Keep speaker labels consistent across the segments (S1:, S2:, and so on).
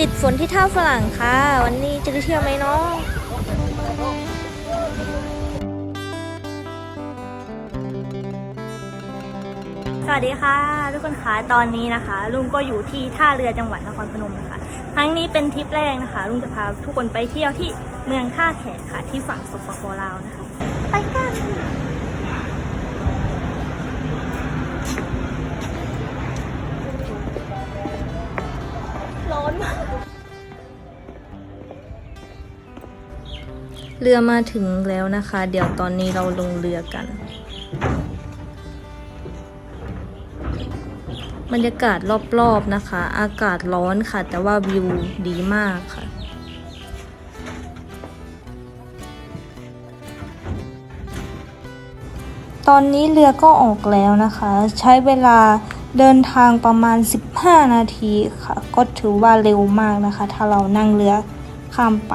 S1: ติดฝนที่ท่าฝรั่งค่ะ วันนี้จะได้เที่ยวไหมเนาะสวัสดีค่ะ ทุกคนคะตอนนี้นะคะ ลุงก็อยู่ที่ท่าเรือจังหวัดนครพนมค่ะครั้งนี้เป็นทริปแรกนะคะ ลุงจะพาทุกคนไปเที่ยวที่เมืองท่าแขกค่ะ ที่ฝั่งสปปลาวนะคะ ไปกันร้อนมาก เรือมาถึงแล้วนะคะ เดี๋ยวตอนนี้เราลงเรือกัน บรรยากาศรอบๆนะคะ อากาศร้อนค่ะ แต่ว่าวิวดีมากค่ะตอนนี้เรือก็ออกแล้วนะคะ ใช้เวลาเดินทางประมาณ 15 นาทีค่ะ ก็ถือว่าเร็วมากนะคะ ถ้าเรานั่งเรือข้ามไป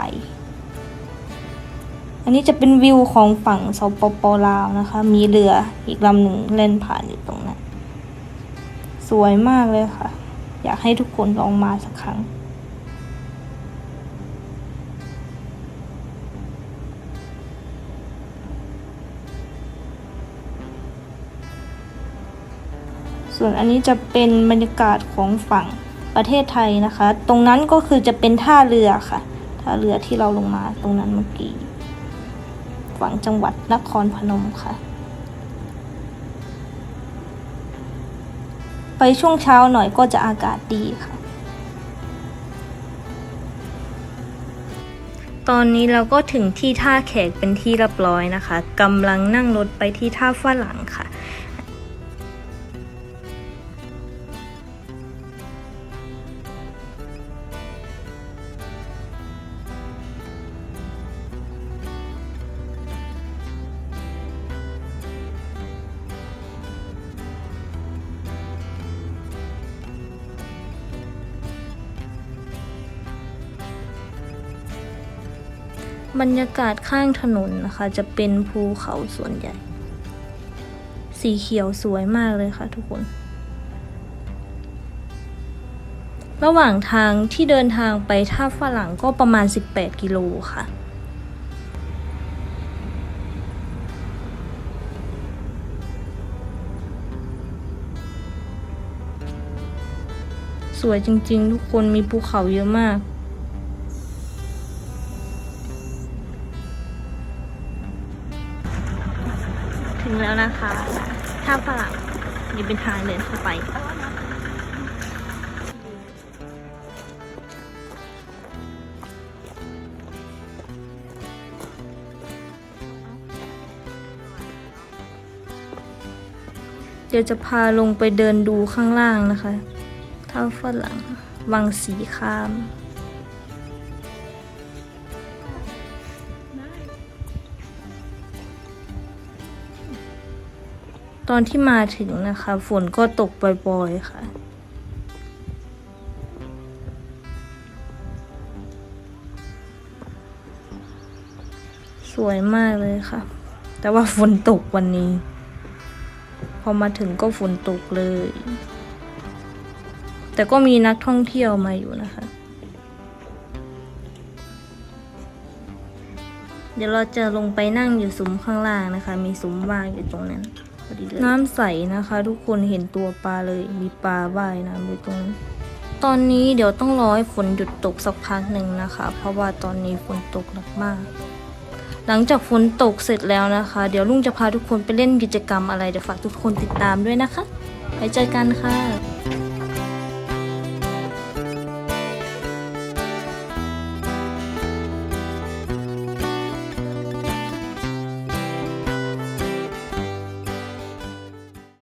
S1: อันนี้จะเป็นวิวของฝั่งสปปลาวนะคะ มีเรืออีกลำหนึ่งเล่นผ่านอยู่ตรงนั้น สวยมากเลยค่ะ อยากให้ทุกคนลองมาสักครั้ง ส่วนอันนี้จะเป็นบรรยากาศของฝั่งประเทศไทยนะคะ ตรงนั้นก็คือจะเป็นท่าเรือค่ะ ท่าเรือที่เราลงมาตรงนั้นเมื่อกี้ ขวางจังหวัดนครพนมค่ะ ไปช่วงเช้าหน่อยก็จะอากาศดีค่ะ ตอนนี้เราก็ถึงที่ท่าแขกเป็นที่เรียบร้อยนะคะกำลังนั่งรถไปที่ท่าฝรั่งค่ะ บรรยากาศข้างถนนนะคะ จะเป็นภูเขาส่วนใหญ่ สีเขียวสวยมากเลยค่ะทุกคน ระหว่างทางที่เดินทางไปท่าฝรั่งก็ประมาณ 18 กิโลค่ะสวยจริงๆ ทุกคนมีภูเขาเยอะมาก ถึงแล้วนะคะท่าฝรั่งนี่เป็นทางเดินเข้าไปเดี๋ยวจะพาลงไปเดินดูข้างล่างนะคะ ท่าฝรั่งวังสีคาม ตอนที่มาถึงนะคะ ฝนก็ตกบ่อยๆค่ะ สวยมากเลยค่ะ แต่ว่าฝนตกวันนี้ พอมาถึงก็ฝนตกเลย แต่ก็มีนักท่องเที่ยวมาอยู่นะคะ เดี๋ยวเราจะลงไปนั่งอยู่ซุ้มข้างล่างนะคะ มีซุ้มว่างอยู่ตรงนั้น พอดีเลยน้ำใสนะคะ ทุกคนเห็นตัวปลาเลยมีปลาว่ายน้ำอยู่ตรงนั้นตอนนี้เดี๋ยวต้องรอให้ฝนหยุดตกสักพักหนึ่งนะคะ เพราะว่าตอนนี้ฝนตกหนักมาก หลังจากฝนตกเสร็จแล้วนะคะ เดี๋ยวลุงจะพาทุกคนไปเล่นกิจกรรมอะไรเดี๋ยวฝากทุกคนติดตามด้วยนะคะ ไปเจอกันค่ะ